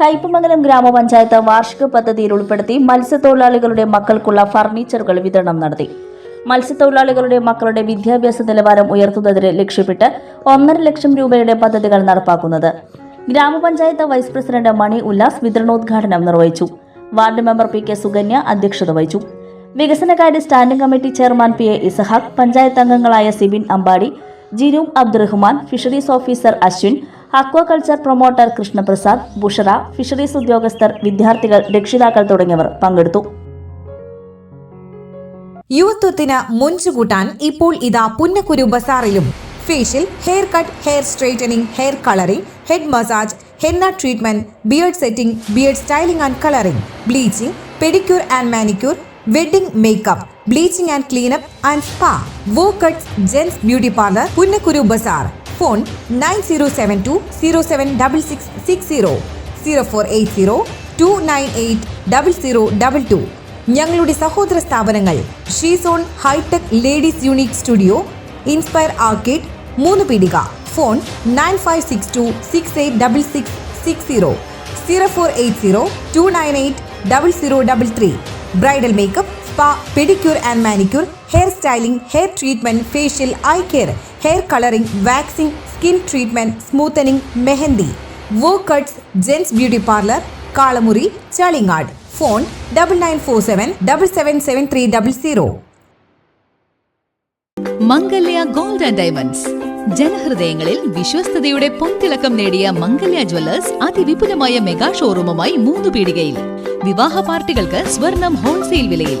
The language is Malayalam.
കയ്പമംഗലം ഗ്രാമപഞ്ചായത്ത് വാർഷിക പദ്ധതിയിൽ ഉൾപ്പെടുത്തി മത്സ്യത്തൊഴിലാളികളുടെ മക്കൾക്കുള്ള ഫർണിച്ചറുകൾ വിതരണം നടത്തി. മത്സ്യത്തൊഴിലാളികളുടെ മക്കളുടെ വിദ്യാഭ്യാസ നിലവാരം ഉയർത്തുന്നതിന് ലക്ഷ്യമിട്ട് ഒന്നര ലക്ഷം രൂപയുടെ പദ്ധതികൾ നടപ്പാക്കുന്നത്. ഗ്രാമപഞ്ചായത്ത് വൈസ് പ്രസിഡന്റ് മണി ഉല്ലാസ് വിതരണോദ്ഘാടനം നിർവഹിച്ചു. Ward member P K Sukanya അധ്യക്ഷത വഹിച്ചു. വികസനകാര്യ standing committee chairman P A Isahaq panchayat അംഗങ്ങളായ Sibin Ambadi Jinoob Abdurahman fisheries officer Ashwin aquaculture promoter Krishnaprasad Bushara fisheries ഉദ്യോഗസ്ഥർ വിദ്യാർത്ഥികൾ രക്ഷിതാക്കൾ തുടങ്ങിയവർ പങ്കെടുത്തു. യുവത്വത്തിന് മുഞ്ചുകൂട്ടാൻ ഇപ്പോൾ ഇതാ Punnakkuru ബസാറിലും. Facial hair cut hair straightening hair colouring head massage henna treatment beard setting beard styling and colouring bleaching pedicure and manicure wedding makeup bleaching and cleanup and spa wow cuts gents beauty parlour Punnakkuru Bazar. Phone nine zero seven two zero seven double six six zero zero four eight zero two nine eight double zero double two. ഞങ്ങളുടെ സഹോദര സ്ഥാപനങ്ങൾ she zone hitech ladies unique studio inspire arcade Moonnupeedika. Phone nine five six two six eight double six six zero zero four eight zero two nine eight double zero double three. Bridal makeup spa pedicure and manicure hair styling hair treatment facial eye care hair colouring waxing skin treatment smoothening mehndi. Wow cuts gents beauty parlour Kalamuri Chalingad. Phone double nine four seven double seven seven three double zero Mangalya gold and diamonds. ജനഹൃദയങ്ങളിൽ വിശ്വസ്തയുടെ പൊൻതിളക്കം നേടിയ മംഗല്യ ജ്വല്ലേഴ്സ് അതിവിപുലമായ മെഗാ ഷോറൂമുമായി മൂന്ന് പീടികയിൽ വിവാഹ പാർട്ടികൾക്ക് സ്വർണം ഹോൾസെയിൽ വിലയിൽ.